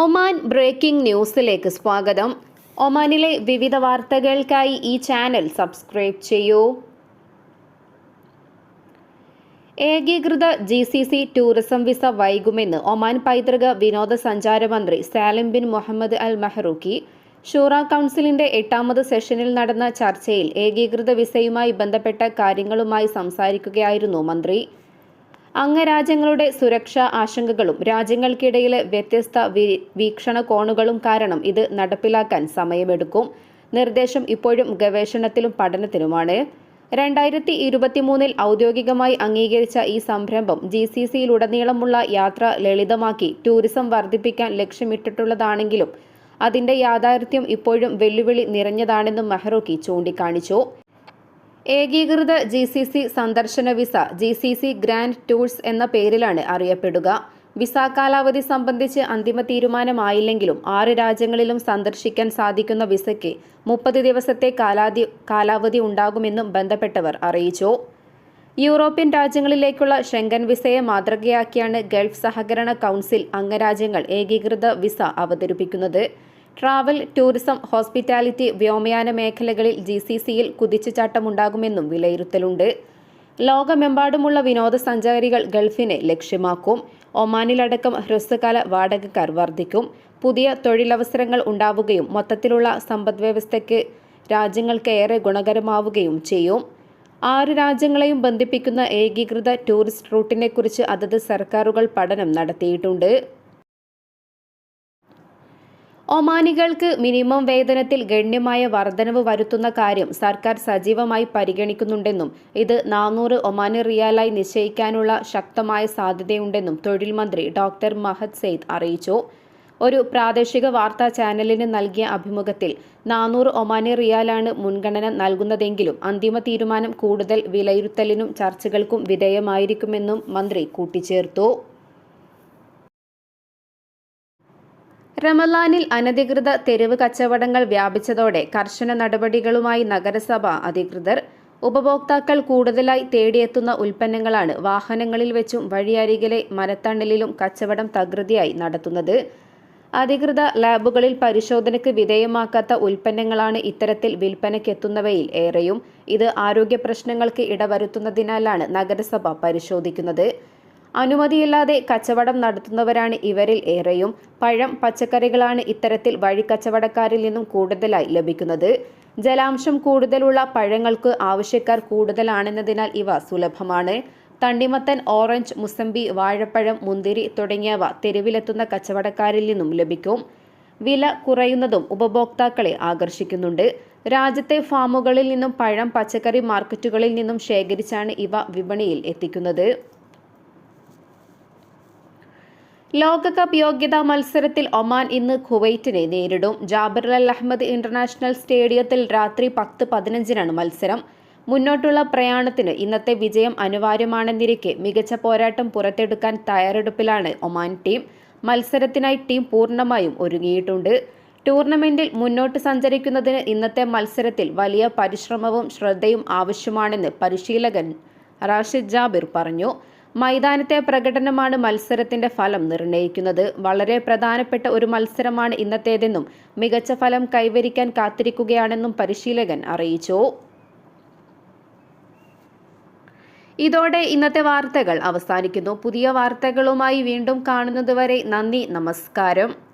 Oman breaking ന്യൂസിലേക്ക് സ്വാഗതം. ഒമാനിലെ വിവിധ വാർത്തകൾക്കായി ഈ ചാനൽ സബ്സ്ക്രൈബ് ചെയ്യൂ. ഏകീകൃത G C C tourism visa വൈകുമെന്ന് Oman പൈതൃക വിനോദസഞ്ചാര മന്ത്രി Salim bin Mohammed Al Mahrouqi Shura കൗൺസിലിന്റെ എട്ടാമത് സെഷനിൽ നടന്ന ചർച്ചയിൽ ഏകീകൃത വിസയുമായി ബന്ധപ്പെട്ട കാര്യങ്ങളുമായി സംസാരിക്കുകയായിരുന്നു മന്ത്രി. അംഗരാജ്യങ്ങളുടെ സുരക്ഷാ ആശങ്കകളും രാജ്യങ്ങൾക്കിടയിലെ വ്യത്യസ്ത വീക്ഷണകോണുകളും കാരണം ഇത് നടപ്പിലാക്കാൻ സമയമെടുക്കും. നിർദ്ദേശം ഇപ്പോഴും ഗവേഷണത്തിലും പഠനത്തിലുമാണ്. രണ്ടായിരത്തി ഇരുപത്തിമൂന്നിൽ ഔദ്യോഗികമായി അംഗീകരിച്ച ഈ സംരംഭം ജി സി സിയിലുടനീളമുള്ള യാത്ര ലളിതമാക്കി ടൂറിസം വർദ്ധിപ്പിക്കാൻ ലക്ഷ്യമിട്ടിട്ടുള്ളതാണെങ്കിലും അതിന്റെ യാഥാർത്ഥ്യം ഇപ്പോഴും വെല്ലുവിളി നിറഞ്ഞതാണെന്നും മെഹ്റൂക്കി ചൂണ്ടിക്കാണിച്ചു. ഏകീകൃത ജി സി സി സന്ദർശന visa G C C grand tours എന്ന പേരിലാണ് അറിയപ്പെടുക. വിസ കാലാവധി സംബന്ധിച്ച് അന്തിമ തീരുമാനമായില്ലെങ്കിലും ആറ് രാജ്യങ്ങളിലും സന്ദർശിക്കാൻ സാധിക്കുന്ന വിസയ്ക്ക് മുപ്പത് ദിവസത്തെ കാലാധി കാലാവധി ഉണ്ടാകുമെന്നും ബന്ധപ്പെട്ടവർ അറിയിച്ചു. യൂറോപ്യൻ രാജ്യങ്ങളിലേക്കുള്ള ഷെങ്കൻ വിസയെ മാതൃകയാക്കിയാണ് ഗൾഫ് സഹകരണ കൗൺസിൽ അംഗരാജ്യങ്ങൾ ഏകീകൃത വിസ അവതരിപ്പിക്കുന്നത്. ട്രാവൽ ടൂറിസം ഹോസ്പിറ്റാലിറ്റി വ്യോമയാന മേഖലകളിൽ ജി സി സിയിൽ കുതിച്ചുചാട്ടമുണ്ടാകുമെന്നും വിലയിരുത്തലുണ്ട്. ലോകമെമ്പാടുമുള്ള വിനോദസഞ്ചാരികൾ ഗൾഫിനെ ലക്ഷ്യമാക്കും. ഒമാനിലടക്കം ഹ്രസ്വകാല വാടകക്കാർ വർദ്ധിക്കും. പുതിയ തൊഴിലവസരങ്ങൾ ഉണ്ടാവുകയും മൊത്തത്തിലുള്ള സമ്പദ്വ്യവസ്ഥയ്ക്ക് രാജ്യങ്ങൾക്ക് ഏറെ ഗുണകരമാവുകയും ചെയ്യും. ആറ് രാജ്യങ്ങളെയും ബന്ധിപ്പിക്കുന്ന ഏകീകൃത ടൂറിസ്റ്റ് റൂട്ടിനെക്കുറിച്ച് അതത് സർക്കാരുകൾ പഠനം നടത്തിയിട്ടുണ്ട്. ഒമാനികൾക്ക് മിനിമം വേതനത്തിൽ ഗണ്യമായ വർധനവ് വരുത്തുന്ന കാര്യം സർക്കാർ സജീവമായി പരിഗണിക്കുന്നുണ്ടെന്നും ഇത് നാനൂറ് ഒമാനി റിയാലായി നിശ്ചയിക്കാനുള്ള ശക്തമായ സാധ്യതയുണ്ടെന്നും തൊഴിൽ മന്ത്രി ഡോക്ടർ മഹദ് സെയ്ദ് അറിയിച്ചു. ഒരു പ്രാദേശിക വാർത്താ ചാനലിന് നൽകിയ അഭിമുഖത്തിൽ നാനൂറ് ഒമാനി റിയാലാണ് മുൻഗണന നൽകുന്നതെങ്കിലും അന്തിമ തീരുമാനം കൂടുതൽ വിലയിരുത്തലിനും ചർച്ചകൾക്കും വിധേയമായിരിക്കുമെന്നും മന്ത്രി കൂട്ടിച്ചേർത്തു. റമലാനിൽ അനധികൃത തെരുവ് കച്ചവടങ്ങൾ വ്യാപിച്ചതോടെ കർശന നടപടികളുമായി നഗരസഭ അധികൃതർ ഉപഭോക്താക്കൾ കൂടുതലായി തേടിയെത്തുന്ന ഉൽപ്പന്നങ്ങളാണ് വാഹനങ്ങളിൽ വെച്ചും വഴിയരികിലെ മരത്തണലിലും കച്ചവടം തകൃതിയായി നടത്തുന്നത്. അധികൃത ലാബുകളിൽ പരിശോധനയ്ക്ക് വിധേയമാക്കാത്ത ഉൽപ്പന്നങ്ങളാണ് ഇത്തരത്തിൽ വിൽപ്പനയ്ക്കെത്തുന്നവയിൽ ഏറെയും. ഇത് ആരോഗ്യ പ്രശ്നങ്ങൾക്ക് ഇടവരുത്തുന്നതിനാലാണ് നഗരസഭ പരിശോധിക്കുന്നത്. അനുമതിയില്ലാതെ കച്ചവടം നടത്തുന്നവരാണ് ഇവരിൽ ഏറെയും. പഴം പച്ചക്കറികളാണ് ഇത്തരത്തിൽ വഴിക്കച്ചവടക്കാരിൽ നിന്നും കൂടുതലായി ലഭിക്കുന്നത്. ജലാംശം കൂടുതലുള്ള പഴങ്ങൾക്ക് ആവശ്യക്കാർ കൂടുതലാണെന്നതിനാൽ ഇവ സുലഭമാണ്. തണ്ണിമത്തൻ ഓറഞ്ച് മുസമ്പി വാഴപ്പഴം മുന്തിരി തുടങ്ങിയവ തെരുവിലെത്തുന്ന കച്ചവടക്കാരിൽ നിന്നും ലഭിക്കും. വില കുറയുന്നതും ഉപഭോക്താക്കളെ ആകർഷിക്കുന്നുണ്ട്. രാജ്യത്തെ ഫാമുകളിൽ നിന്നും പഴം പച്ചക്കറി മാർക്കറ്റുകളിൽ നിന്നും ശേഖരിച്ചാണ് ഇവ വിപണിയിൽ എത്തിക്കുന്നത്. ലോകകപ്പ് യോഗ്യതാ മത്സരത്തിൽ ഒമാൻ ഇന്ന് കുവൈറ്റിനെ നേരിടും. ജാബിർ അൽ അഹമ്മദ് ഇന്റർനാഷണൽ സ്റ്റേഡിയത്തിൽ രാത്രി പത്ത് പതിനഞ്ചിനാണ് മത്സരം. മുന്നോട്ടുള്ള പ്രയാണത്തിന് ഇന്നത്തെ വിജയം അനിവാര്യമാണെന്നിരിക്കെ മികച്ച പോരാട്ടം പുറത്തെടുക്കാൻ തയ്യാറെടുപ്പിലാണ് ഒമാൻ ടീം. മത്സരത്തിനായി ടീം പൂർണമായും ഒരുങ്ങിയിട്ടുണ്ട്. ടൂർണമെന്റിൽ മുന്നോട്ട് സഞ്ചരിക്കുന്നതിന് ഇന്നത്തെ മത്സരത്തിൽ വലിയ പരിശ്രമവും ശ്രദ്ധയും ആവശ്യമാണെന്ന് പരിശീലകൻ റാഷിദ് ജാബിർ പറഞ്ഞു. മൈതാനത്തെ പ്രകടനമാണ് മത്സരത്തിന്റെ ഫലം നിർണയിക്കുന്നത്. വളരെ പ്രധാനപ്പെട്ട ഒരു മത്സരമാണ് ഇന്നത്തേതെന്നും മികച്ച ഫലം കൈവരിക്കാൻ കാത്തിരിക്കുകയാണെന്നും പരിശീലകൻ അറിയിച്ചു. ഇതോടെ ഇന്നത്തെ വാർത്തകൾ അവസാനിക്കുന്നു. പുതിയ വാർത്തകളുമായി വീണ്ടും കാണുന്നതുവരെ നന്ദി നമസ്കാരം.